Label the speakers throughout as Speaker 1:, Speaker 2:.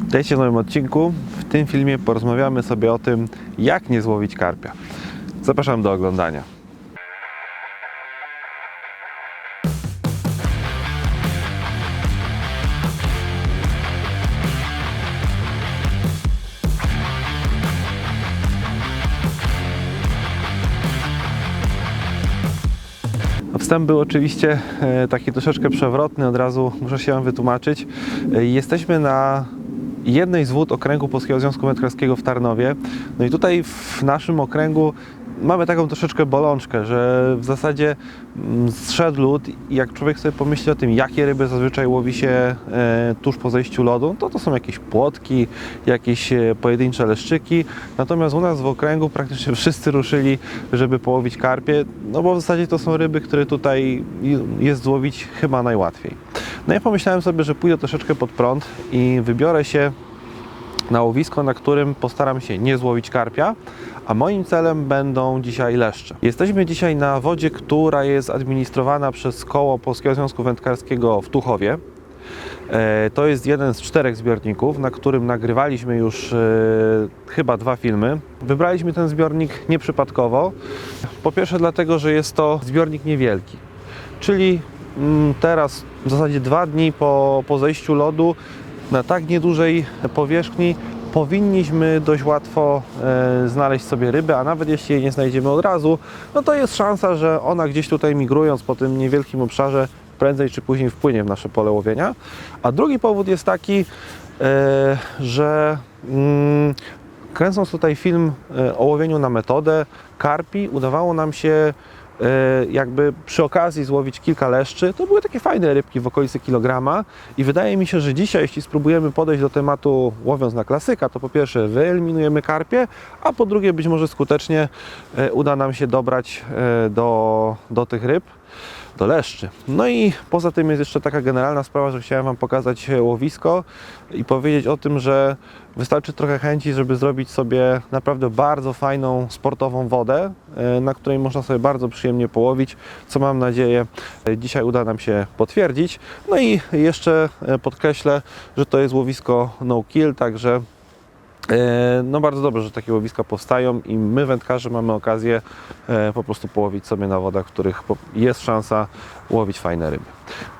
Speaker 1: Witajcie w nowym odcinku. W tym filmie porozmawiamy sobie o tym, jak nie złowić karpia. Zapraszam do oglądania. Wstęp był oczywiście e, taki troszeczkę przewrotny, od razu muszę się Wam wytłumaczyć. E, Jesteśmy na jednej z wód okręgu Polskiego Związku Wędkarskiego w Tarnowie. No i tutaj w naszym okręgu mamy taką troszeczkę bolączkę, że w zasadzie mm, zszedł lód i jak człowiek sobie pomyśli o tym, jakie ryby zazwyczaj łowi się e, tuż po zejściu lodu, to to są jakieś płotki, jakieś e, pojedyncze leszczyki. Natomiast u nas w okręgu praktycznie wszyscy ruszyli, żeby połowić karpie, no bo w zasadzie to są ryby, które tutaj jest złowić chyba najłatwiej. No ja pomyślałem sobie, że pójdę troszeczkę pod prąd i wybiorę się na łowisko, na którym postaram się nie złowić karpia, a moim celem będą dzisiaj leszcze. Jesteśmy dzisiaj na wodzie, która jest administrowana przez koło Polskiego Związku Wędkarskiego w Tuchowie. E, To jest jeden z czterech zbiorników, na którym nagrywaliśmy już e, chyba dwa filmy. Wybraliśmy ten zbiornik nieprzypadkowo. Po pierwsze dlatego, że jest to zbiornik niewielki, czyli mm, teraz w zasadzie dwa dni po, po zejściu lodu na tak niedużej powierzchni powinniśmy dość łatwo e, znaleźć sobie rybę, a nawet jeśli jej nie znajdziemy od razu, no to jest szansa, że ona gdzieś tutaj migrując po tym niewielkim obszarze prędzej czy później wpłynie w nasze pole łowienia. A drugi powód jest taki, e, że mm, kręcąc tutaj film e, o łowieniu na metodę karpi, udawało nam się jakby przy okazji złowić kilka leszczy. To były takie fajne rybki w okolicy kilograma i wydaje mi się, że dzisiaj, jeśli spróbujemy podejść do tematu łowiąc na klasyka, to po pierwsze wyeliminujemy karpie, a po drugie być może skutecznie e, uda nam się dobrać e, do, do tych ryb do leszczy. No i poza tym jest jeszcze taka generalna sprawa, że chciałem Wam pokazać e, łowisko i powiedzieć o tym, że wystarczy trochę chęci, żeby zrobić sobie naprawdę bardzo fajną sportową wodę, e, na której można sobie bardzo przyjemnie połowić, co mam nadzieję e, dzisiaj uda nam się potwierdzić. No i jeszcze podkreślę, że to jest łowisko no kill, także No bardzo dobrze, że takie łowiska powstają i my wędkarze mamy okazję e, po prostu połowić sobie na wodach, w których jest szansa łowić fajne ryby.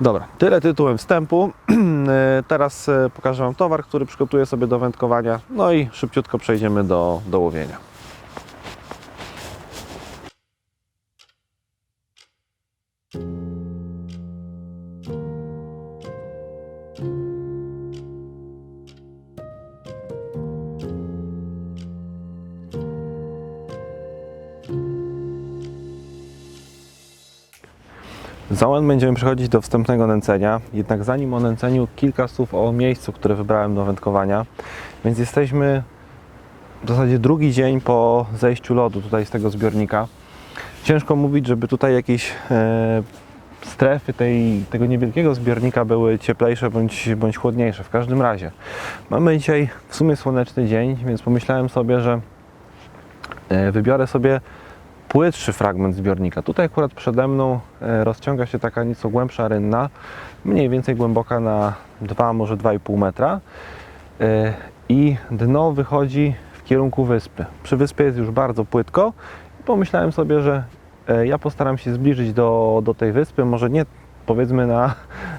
Speaker 1: Dobra, tyle tytułem wstępu. E, Teraz e, pokażę Wam towar, który przygotuję sobie do wędkowania, no i szybciutko przejdziemy do, do łowienia. Za moment będziemy przechodzić do wstępnego nęcenia, jednak zanim o nęceniu kilka słów o miejscu, które wybrałem do wędkowania. Więc jesteśmy w zasadzie drugi dzień po zejściu lodu tutaj z tego zbiornika. Ciężko mówić, żeby tutaj jakieś e, strefy tej, tego niewielkiego zbiornika były cieplejsze bądź, bądź chłodniejsze. W każdym razie mamy dzisiaj w sumie słoneczny dzień, więc pomyślałem sobie, że e, wybiorę sobie płytszy fragment zbiornika. Tutaj akurat przede mną e, rozciąga się taka nieco głębsza rynna, mniej więcej głęboka na 2, może 2,5 metra E, i dno wychodzi w kierunku wyspy. Przy wyspie jest już bardzo płytko i pomyślałem sobie, że e, ja postaram się zbliżyć do, do tej wyspy, może nie powiedzmy na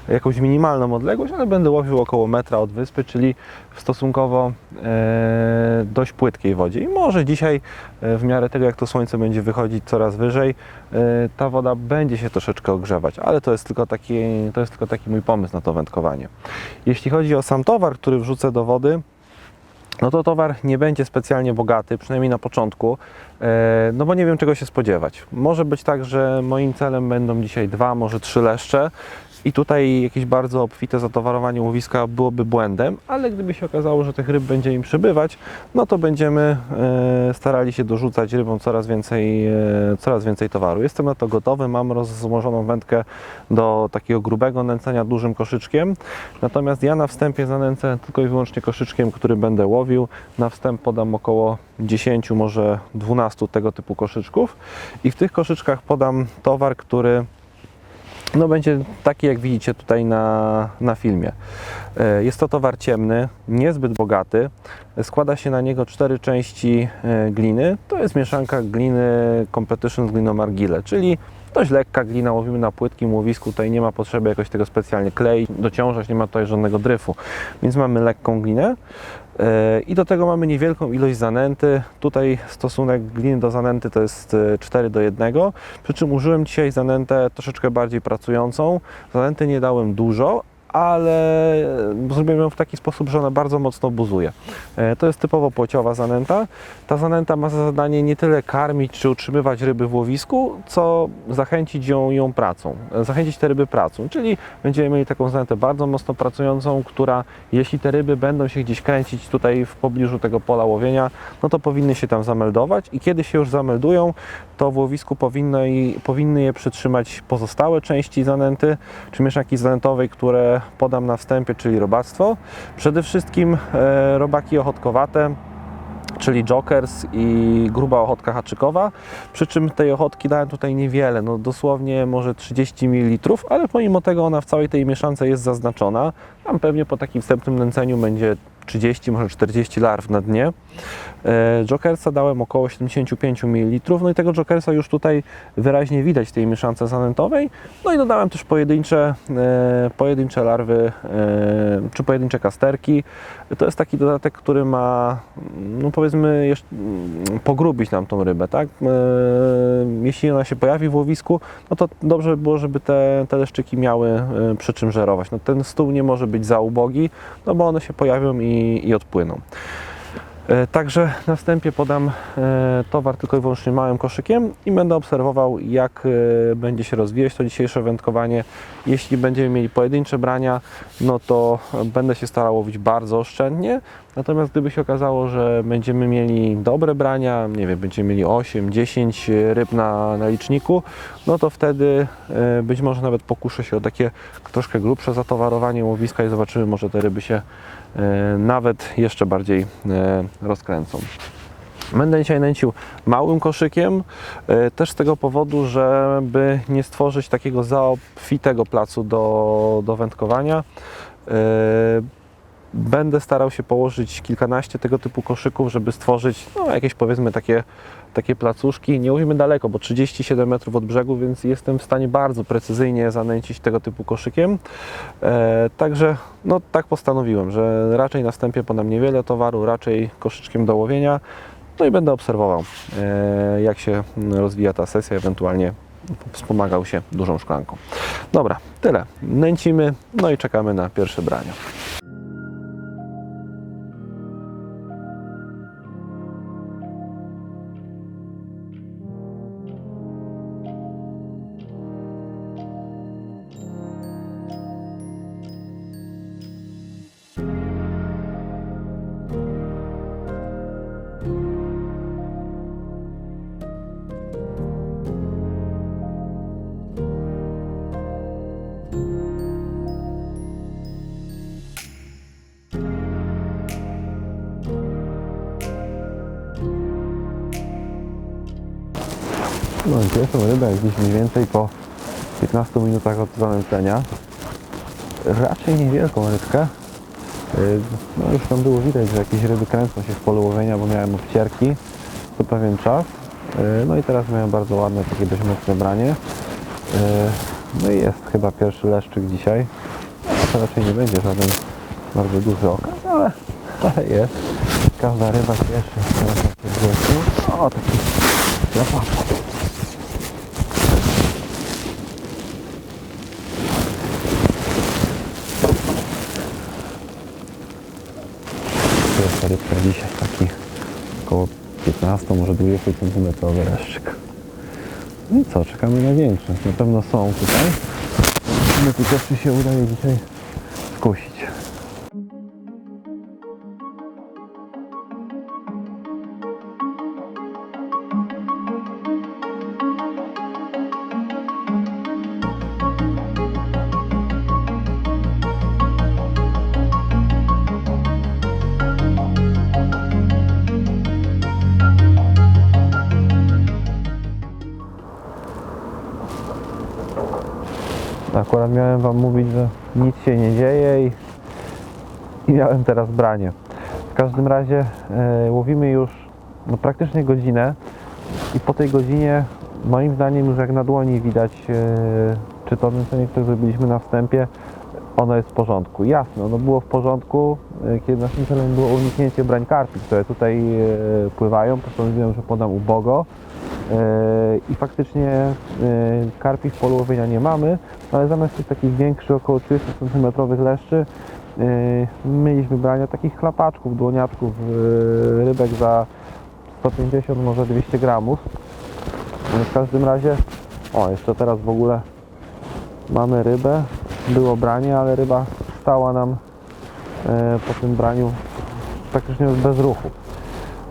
Speaker 1: jakąś minimalną odległość, ale będę łowił około metra od wyspy, czyli w stosunkowo e, dość płytkiej wodzie. I może dzisiaj, e, w miarę tego jak to słońce będzie wychodzić coraz wyżej, e, ta woda będzie się troszeczkę ogrzewać, ale to jest, tylko taki, to jest tylko taki mój pomysł na to wędkowanie. Jeśli chodzi o sam towar, który wrzucę do wody, no to towar nie będzie specjalnie bogaty, przynajmniej na początku, e, no bo nie wiem czego się spodziewać. Może być tak, że moim celem będą dzisiaj dwa, może trzy leszcze i tutaj jakieś bardzo obfite zatowarowanie łowiska byłoby błędem, ale gdyby się okazało, że tych ryb będzie im przybywać, no to będziemy e, starali się dorzucać rybom coraz więcej, e, coraz więcej towaru. Jestem na to gotowy, mam rozłożoną wędkę do takiego grubego nęcenia dużym koszyczkiem, natomiast ja na wstępie zanęcę tylko i wyłącznie koszyczkiem, który będę łowił. Na wstęp podam około 10, może 12 tego typu koszyczków i w tych koszyczkach podam towar, który no będzie taki, jak widzicie tutaj na, na filmie. E, Jest to towar ciemny, niezbyt bogaty. Składa się na niego cztery części e, gliny. To jest mieszanka gliny Competition z gliną Argile, czyli dość lekka glina, łowimy na płytkim łowisku, tutaj nie ma potrzeby jakoś tego specjalnie kleić, dociążać, nie ma tutaj żadnego dryfu, więc mamy lekką glinę. E, I do tego mamy niewielką ilość zanęty. Tutaj stosunek gliny do zanęty to jest e, 4 do 1. Przy czym użyłem dzisiaj zanętę troszeczkę bardziej pracującą. Zanęty nie dałem dużo, ale zrobiłem ją w taki sposób, że ona bardzo mocno buzuje. E, To jest typowo płciowa zanęta. Ta zanęta ma za zadanie nie tyle karmić czy utrzymywać ryby w łowisku, co zachęcić ją, ją pracą, e, zachęcić te ryby pracą, czyli będziemy mieli taką zanętę bardzo mocno pracującą, która jeśli te ryby będą się gdzieś kręcić tutaj w pobliżu tego pola łowienia, no to powinny się tam zameldować i kiedy się już zameldują, to w łowisku powinno i, powinny je przytrzymać pozostałe części zanęty, czy mieszanki zanętowej, które podam na wstępie, czyli robactwo. Przede wszystkim e, robaki ochotkowate, czyli jokers i gruba ochotka haczykowa, przy czym tej ochotki dałem tutaj niewiele, no dosłownie może 30 ml, ale pomimo tego ona w całej tej mieszance jest zaznaczona. Tam pewnie po takim wstępnym nęceniu będzie 30, może 40 larw na dnie. E, Jokersa dałem około 75 ml, no i tego Jokersa już tutaj wyraźnie widać w tej mieszance zanętowej. No i dodałem też pojedyncze, e, pojedyncze larwy, e, czy pojedyncze kasterki. To jest taki dodatek, który ma, no powiedzmy, jeszcze, pogrubić nam tą rybę, tak? Jeśli ona się pojawi w łowisku, no to dobrze by było, żeby te, te leszczyki miały przy czym żerować. No ten stół nie może być za ubogi, no bo one się pojawią i, i odpłyną. E, Także na wstępie podam e, towar tylko i wyłącznie małym koszykiem i będę obserwował, jak e, będzie się rozwijać to dzisiejsze wędkowanie. Jeśli będziemy mieli pojedyncze brania, no to będę się starał łowić bardzo oszczędnie. Natomiast gdyby się okazało, że będziemy mieli dobre brania, nie wiem, będziemy mieli 8, 10 ryb na, na liczniku, no to wtedy być może nawet pokuszę się o takie troszkę grubsze zatowarowanie łowiska i zobaczymy, może te ryby się nawet jeszcze bardziej e, rozkręcą. Będę dzisiaj nęcił małym koszykiem, e, też z tego powodu, żeby nie stworzyć takiego zaobfitego placu do, do wędkowania. E, Będę starał się położyć kilkanaście tego typu koszyków, żeby stworzyć no, jakieś powiedzmy takie, takie placuszki. Nie mówimy daleko, bo 37 metrów od brzegu, więc jestem w stanie bardzo precyzyjnie zanęcić tego typu koszykiem. E, także no, tak postanowiłem, że raczej na wstępie podam niewiele towaru, raczej koszyczkiem do łowienia. No i będę obserwował, e, jak się rozwija ta sesja, ewentualnie wspomagał się dużą szklanką. Dobra, tyle. Nęcimy, no i czekamy na pierwsze brania. Pierwszą rybę gdzieś mniej więcej po 15 minutach od zanęcenia. Raczej niewielką rybkę. Yy, No już tam było widać, że jakieś ryby kręcą się w polu łowienia, bo miałem obcierki co pewien czas. Yy, No i teraz miałem bardzo ładne, takie dość mocne branie. Yy, No i jest chyba pierwszy leszczyk dzisiaj. No, to raczej nie będzie żaden bardzo duży okaz, ale, ale jest. Każda ryba cieszy. O, taki łapaczek. Rybka dzisiaj taki około 15, może 20 cm leszczyk. No i co, czekamy na większe. Na pewno są tutaj. My tu też czy się udaje dzisiaj skusić. Miałem Wam mówić, że nic się nie dzieje i, i miałem teraz branie. W każdym razie e, łowimy już no, praktycznie godzinę i po tej godzinie moim zdaniem już jak na dłoni widać, e, czy to nęcenie, które zrobiliśmy na wstępie, ono jest w porządku. Jasne, ono było w porządku, e, kiedy naszym celem było uniknięcie brań karpi, które tutaj e, pływają. Postanowiłem, że podam ubogo. E, I faktycznie karpi w polu łowienia nie mamy, ale zamiast tych takich większych, około 30 cm leszczy, mieliśmy brania takich chlapaczków, dłoniaczków, rybek za 150, może 200 gramów. W każdym razie, o jeszcze teraz w ogóle mamy rybę, było branie, ale ryba stała nam e, po tym braniu praktycznie bez ruchu.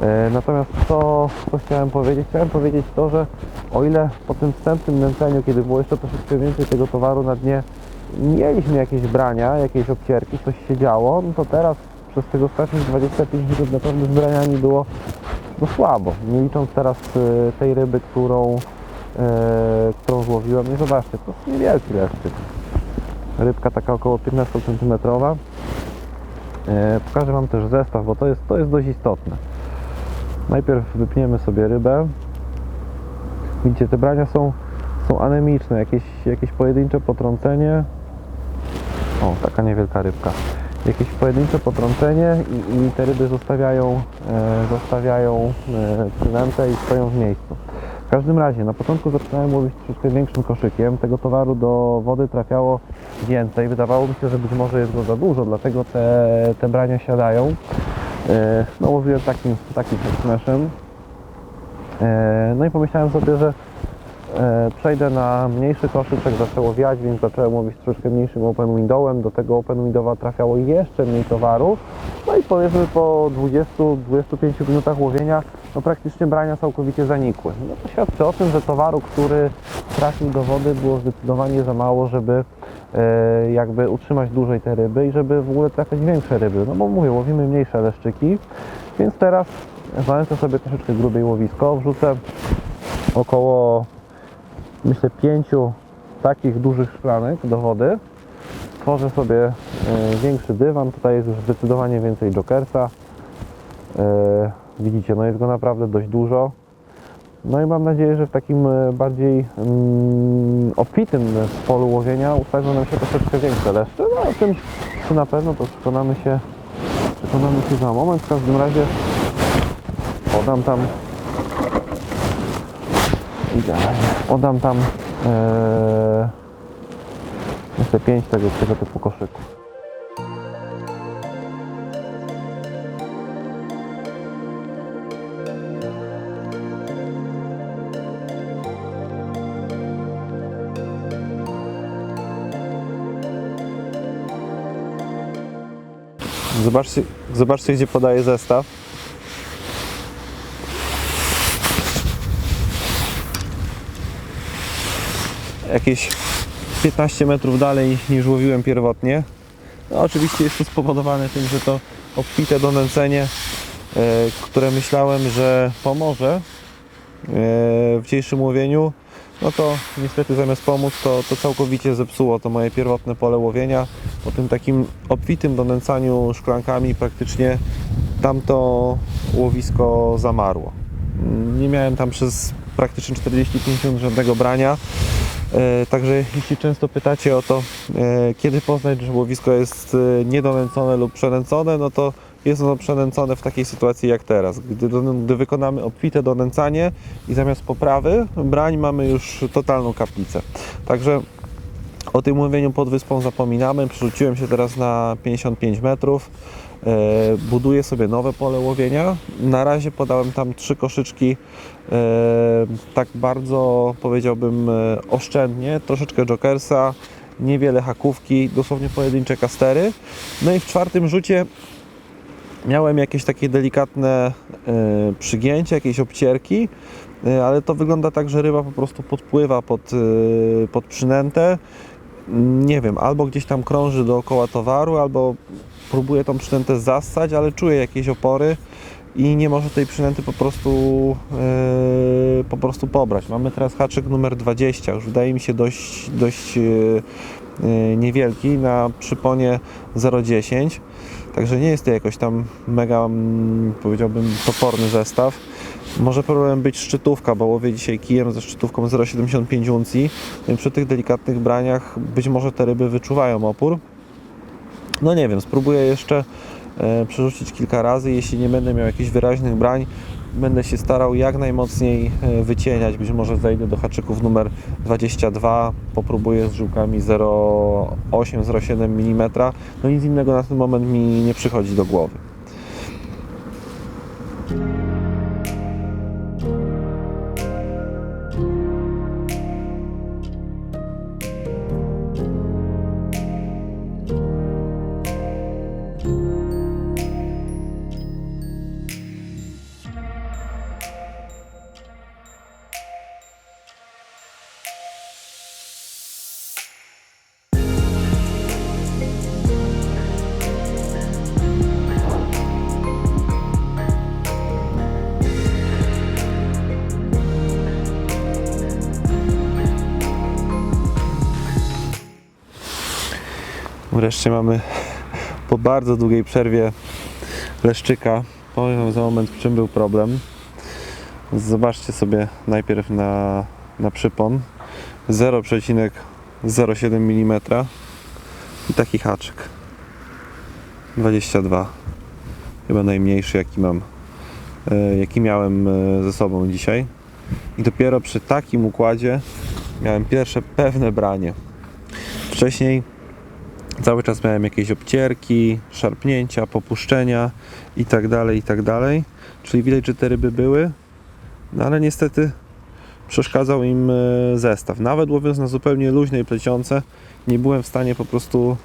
Speaker 1: E, Natomiast co, co chciałem powiedzieć? Chciałem powiedzieć to, że o ile po tym wstępnym nęceniu, kiedy było jeszcze troszeczkę więcej tego towaru na dnie, mieliśmy jakieś brania, jakieś obcierki, coś się działo, no to teraz przez tych ostatnich 25 minut naprawdę z braniami było no słabo. Nie licząc teraz e, tej ryby, którą, którą złowiłem. I zobaczcie, to jest niewielki leszczyk. Rybka taka około 15 cm. E, pokażę Wam też zestaw, bo to jest, to jest dość istotne. Najpierw wypniemy sobie rybę. Widzicie, te brania są, są anemiczne, jakieś, jakieś pojedyncze potrącenie. O, taka niewielka rybka. Jakieś pojedyncze potrącenie i, i te ryby zostawiają, e, zostawiają e, przynętę i stoją w miejscu. W każdym razie, na początku zaczynałem łowić troszeczkę większym koszykiem. Tego towaru do wody trafiało więcej. Wydawało mi się, że być może jest go za dużo, dlatego te, te brania siadają. E, No łowiłem takim, takim smeszem. No i pomyślałem sobie, że e, przejdę na mniejszy koszyczek, zaczęło wiać, więc zacząłem łowić troszeczkę mniejszym open windowem. Do tego open windowa trafiało jeszcze mniej towaru. No i powiedzmy po 20-25 minutach łowienia, no praktycznie brania całkowicie zanikły. No to świadczy o tym, że towaru, który trafił do wody było zdecydowanie za mało, żeby e, jakby utrzymać dłużej te ryby i żeby w ogóle trafiać większe ryby. No bo mówię, łowimy mniejsze leszczyki, więc teraz zanęcę sobie troszeczkę grubiej łowisko, wrzucę około myślę pięciu takich dużych szklanek do wody. Tworzę sobie e, większy dywan, tutaj jest już zdecydowanie więcej jokersa. E, widzicie, no jest go naprawdę dość dużo. No i mam nadzieję, że w takim e, bardziej mm, obfitym polu łowienia ustawią nam się troszeczkę większe leszcze. No o tym czy na pewno to przekonamy się, przekonamy się za moment. W każdym razie podam tam idealnie. Podam tam e, myślę pięć tego, tego typu koszyków. Zobaczcie, zobaczcie gdzie podaje zestaw. Jakieś 15 metrów dalej niż łowiłem pierwotnie. No, oczywiście jest to spowodowane tym, że to obfite donęcenie, e, które myślałem, że pomoże e, w dzisiejszym łowieniu, no to niestety zamiast pomóc, to, to całkowicie zepsuło to moje pierwotne pole łowienia. Po tym takim obfitym donęcaniu szklankami praktycznie tamto łowisko zamarło. Nie miałem tam przez praktycznie 45 minut żadnego brania. E, Także jeśli często pytacie o to, e, kiedy poznać, że łowisko jest e, niedonęcone lub przenęcone, no to jest ono przenęcone w takiej sytuacji jak teraz. Gdy, gdy wykonamy obfite donęcanie i zamiast poprawy brań mamy już totalną kaplicę. Także o tym łowieniu pod wyspą zapominamy. Przerzuciłem się teraz na 55 metrów. E, buduję sobie nowe pole łowienia. Na razie podałem tam trzy koszyczki e, tak bardzo powiedziałbym e, oszczędnie, troszeczkę jokersa, niewiele hakówki, dosłownie pojedyncze kastery. No i w czwartym rzucie miałem jakieś takie delikatne przygięcie, jakieś obcierki, ale to wygląda tak, że ryba po prostu podpływa pod, pod przynętę. Nie wiem, albo gdzieś tam krąży dookoła towaru, albo próbuje tą przynętę zassać, ale czuje jakieś opory i nie może tej przynęty po prostu, e, po prostu pobrać. Mamy teraz haczyk numer 20, już wydaje mi się dość, dość e, y, niewielki na przyponie 0,10. Także nie jest to jakoś tam mega, mm, powiedziałbym, toporny zestaw. Może problem być szczytówka, bo łowię dzisiaj kijem ze szczytówką 0,75 uncji. Przy tych delikatnych braniach być może te ryby wyczuwają opór. No nie wiem, spróbuję jeszcze e, przerzucić kilka razy. Jeśli nie będę miał jakichś wyraźnych brań, będę się starał jak najmocniej e, wycieniać. Być może zejdę do haczyków numer 22, popróbuję z żyłkami 0,8-0,7 mm. No nic innego na ten moment mi nie przychodzi do głowy. Wreszcie mamy po bardzo długiej przerwie leszczyka. Powiem Wam za moment, w czym był problem. Zobaczcie sobie najpierw na, na przypon. 0,07 mm i taki haczyk. 22 chyba najmniejszy jaki mam e, jaki miałem e, ze sobą dzisiaj. I dopiero przy takim układzie miałem pierwsze pewne branie. Wcześniej Cały czas miałem jakieś obcierki, szarpnięcia, popuszczenia i tak dalej, i tak dalej. Czyli widać, że te ryby były, no ale niestety przeszkadzał im e, zestaw. Nawet łowiąc na zupełnie luźnej plecionce, nie byłem w stanie po prostu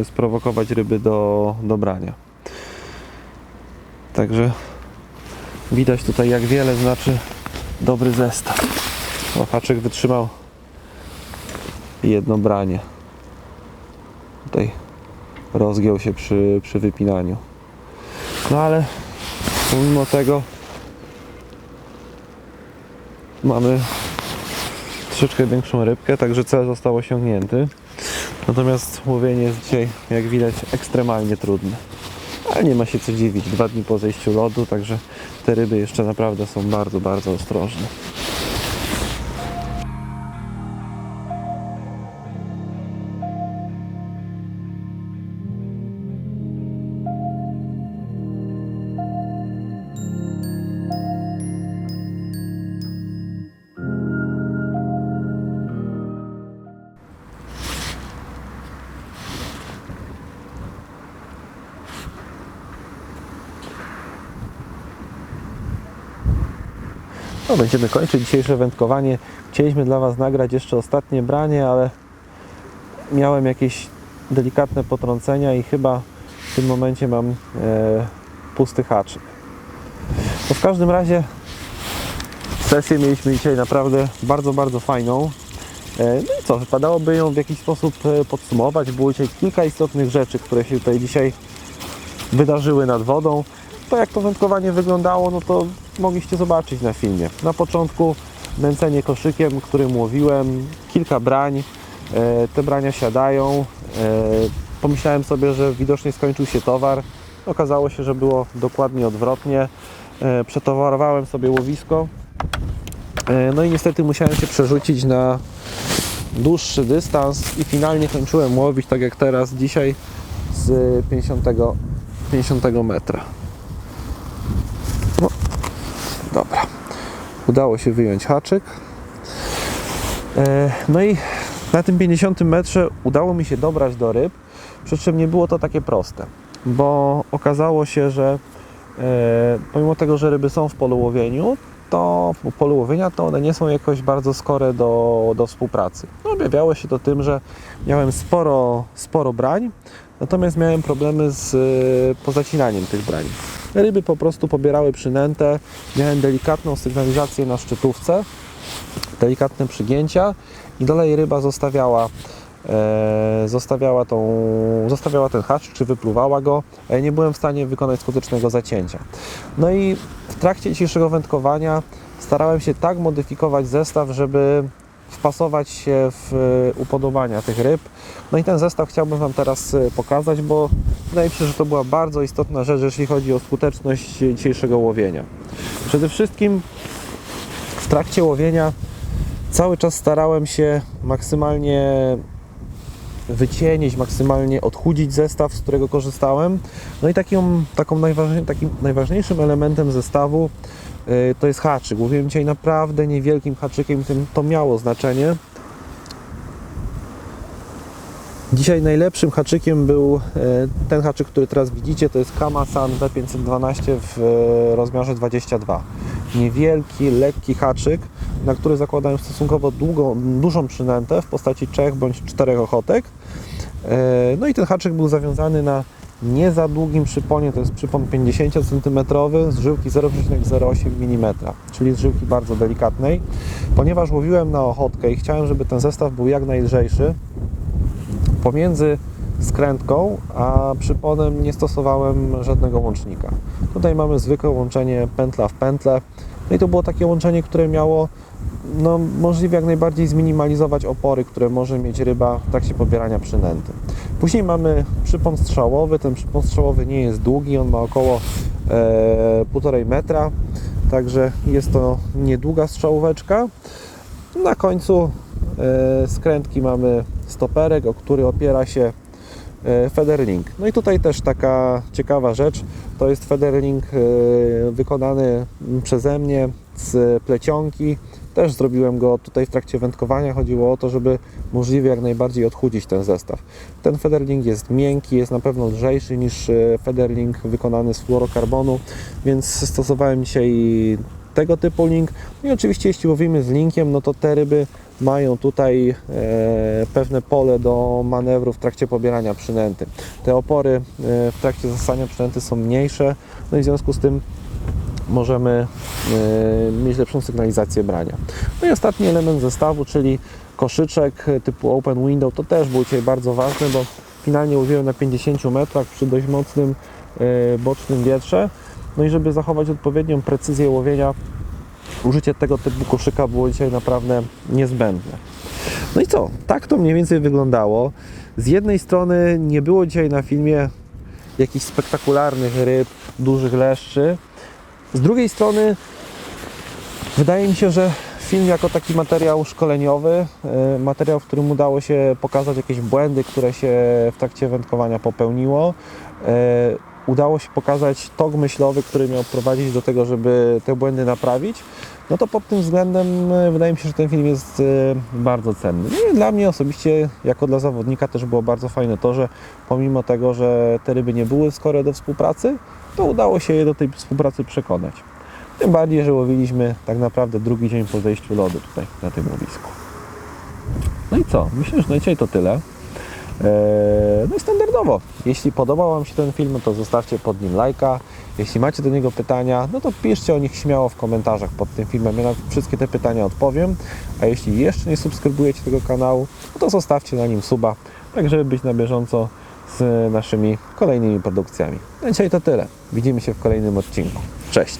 Speaker 1: e, sprowokować ryby do, do brania. Także widać tutaj, jak wiele znaczy dobry zestaw. O, wytrzymał jedno branie tutaj rozgiął się przy, przy wypinaniu. No ale pomimo tego mamy troszeczkę większą rybkę, także cel został osiągnięty. Natomiast łowienie jest dzisiaj, jak widać, ekstremalnie trudne. Ale nie ma się co dziwić, dwa dni po zejściu lodu, także te ryby jeszcze naprawdę są bardzo, bardzo ostrożne. No, będziemy kończyć dzisiejsze wędkowanie. Chcieliśmy dla Was nagrać jeszcze ostatnie branie, ale miałem jakieś delikatne potrącenia i chyba w tym momencie mam e, pusty haczyk. No w każdym razie sesję mieliśmy dzisiaj naprawdę bardzo, bardzo fajną. E, no i co, wypadałoby ją w jakiś sposób e, podsumować. Było dzisiaj kilka istotnych rzeczy, które się tutaj dzisiaj wydarzyły nad wodą. To jak to wędkowanie wyglądało, no to mogliście zobaczyć na filmie. Na początku męcenie koszykiem, którym łowiłem, kilka brań. E, Te brania siadają. E, Pomyślałem sobie, że widocznie skończył się towar. Okazało się, że było dokładnie odwrotnie. E, Przetowarowałem sobie łowisko. No i niestety musiałem się przerzucić na dłuższy dystans i finalnie kończyłem łowić tak jak teraz dzisiaj z 50, 50 metra. No, dobra. Udało się wyjąć haczyk. E, No i na tym 50 metrze udało mi się dobrać do ryb, przy czym nie było to takie proste, bo okazało się, że e, pomimo tego, że ryby są w polu to polu łowienia to one nie są jakoś bardzo skore do, do współpracy. No, objawiało się to tym, że miałem sporo, sporo brań, natomiast miałem problemy z e, pozacinaniem tych brań. Ryby po prostu pobierały przynętę, miałem delikatną sygnalizację na szczytówce, delikatne przygięcia i dalej ryba zostawiała, e, zostawiała, tą, zostawiała ten hacz, czy wypluwała go, ja nie byłem w stanie wykonać skutecznego zacięcia. No i w trakcie dzisiejszego wędkowania starałem się tak modyfikować zestaw, żeby wpasować się w e, upodobania tych ryb. No i ten zestaw chciałbym Wam teraz e, pokazać, bo wydaje mi się, że to była bardzo istotna rzecz, jeśli chodzi o skuteczność dzisiejszego łowienia. Przede wszystkim w trakcie łowienia cały czas starałem się maksymalnie wycienić, maksymalnie odchudzić zestaw, z którego korzystałem. No i takim, taką takim najważniejszym elementem zestawu to jest haczyk. Łowiłem dzisiaj naprawdę niewielkim haczykiem, tym to miało znaczenie. Dzisiaj najlepszym haczykiem był e, ten haczyk, który teraz widzicie, to jest Kamasan B512 w e, rozmiarze 22. Niewielki, lekki haczyk, na który zakładałem stosunkowo długą, dużą przynętę w postaci trzech bądź czterech ochotek. No i ten haczyk był zawiązany na nie za długim przyponie, to jest przypon 50 cm z żyłki 0,08 mm, czyli z żyłki bardzo delikatnej. Ponieważ łowiłem na ochotkę i chciałem, żeby ten zestaw był jak najlżejszy, pomiędzy skrętką a przyponem nie stosowałem żadnego łącznika. Tutaj mamy zwykłe łączenie pętla w pętlę. No i to było takie łączenie, które miało no, możliwie jak najbardziej zminimalizować opory, które może mieć ryba w trakcie pobierania przynęty. Później mamy przypon strzałowy. Ten przypon strzałowy nie jest długi, on ma około e, 1,5 metra, także jest to niedługa strzałóweczka. Na końcu e, skrętki mamy stoperek, o który opiera się e, Federlink. No i tutaj też taka ciekawa rzecz, to jest Federlink e, wykonany przeze mnie z plecionki. Też zrobiłem go tutaj w trakcie wędkowania. Chodziło o to, żeby możliwie jak najbardziej odchudzić ten zestaw. Ten Federlink jest miękki, jest na pewno lżejszy niż e, Federlink wykonany z fluorokarbonu, więc stosowałem dzisiaj tego typu link. No I oczywiście jeśli łowimy z linkiem, no to te ryby mają tutaj e, pewne pole do manewru w trakcie pobierania przynęty. Te opory e, w trakcie zasania przynęty są mniejsze, no i w związku z tym możemy e, mieć lepszą sygnalizację brania. No i ostatni element zestawu, czyli koszyczek typu open window, to też był dzisiaj bardzo ważny, bo finalnie łowiłem na 50 metrach przy dość mocnym e, bocznym wietrze. No i żeby zachować odpowiednią precyzję łowienia, użycie tego typu koszyka było dzisiaj naprawdę niezbędne. No i co? Tak to mniej więcej wyglądało. Z jednej strony nie było dzisiaj na filmie jakichś spektakularnych ryb, dużych leszczy. Z drugiej strony wydaje mi się, że film jako taki materiał szkoleniowy, e, materiał, w którym udało się pokazać jakieś błędy, które się w trakcie wędkowania popełniło. e, Udało się pokazać tok myślowy, który miał prowadzić do tego, żeby te błędy naprawić. No to pod tym względem e, wydaje mi się, że ten film jest e, bardzo cenny. No i dla mnie osobiście, jako dla zawodnika, też było bardzo fajne to, że pomimo tego, że te ryby nie były skore do współpracy, to udało się je do tej współpracy przekonać. Tym bardziej, że łowiliśmy tak naprawdę drugi dzień po zejściu lodu tutaj na tym łowisku. No i co? Myślę, że na dzisiaj to tyle. Eee, No i standardowo, jeśli podobał Wam się ten film, to zostawcie pod nim lajka. Jeśli macie do niego pytania, no to piszcie o nich śmiało w komentarzach pod tym filmem. Ja na wszystkie te pytania odpowiem. A jeśli jeszcze nie subskrybujecie tego kanału, no to zostawcie na nim suba, tak żeby być na bieżąco z naszymi kolejnymi produkcjami. Na dzisiaj to tyle. Widzimy się w kolejnym odcinku. Cześć!